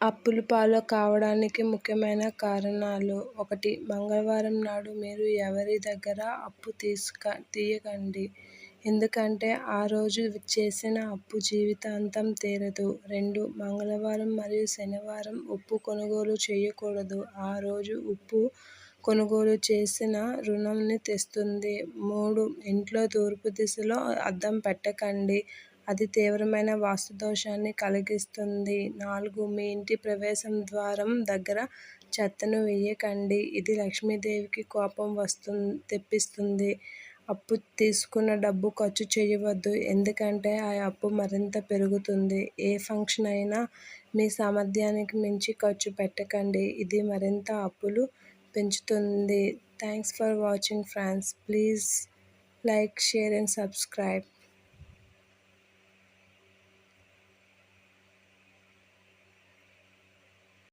అప్పుల పాలు కావడానికి ముఖ్యమైన కారణాలు ఒకటి మంగళవారం నాడు మీరు ఎవరి దగ్గర అప్పు తీసుక తీయకండి. ఎందుకంటే ఆ రోజు చేసిన అప్పు జీవితాంతం తీరదు. రెండు మంగళవారం మరియు శనివారం ఉప్పు కొనుగోలు చేయకూడదు. ఆ రోజు ఉప్పు కొనుగోలు చేసిన రుణాన్ని తెస్తుంది. మూడు ఇంట్లో తూర్పు దిశలో అద్దం పెట్టకండి. అది తీవ్రమైన వాస్తు దోషాన్ని కలిగిస్తుంది. నాలుగు మీ ఇంటి ప్రవేశం ద్వారం దగ్గర చెత్తను వేయకండి. ఇది లక్ష్మీదేవికి కోపం వస్తు తెప్పిస్తుంది. అప్పు తీసుకున్న డబ్బు ఖర్చు చేయవద్దు. ఎందుకంటే ఆ అప్పు మరింత పెరుగుతుంది. ఏ ఫంక్షన్ అయినా మీ సామర్థ్యానికి మించి ఖర్చు పెట్టకండి. ఇది మరింత అప్పులు పెంచుతుంది. Thanks for watching friends. Please like share and subscribe.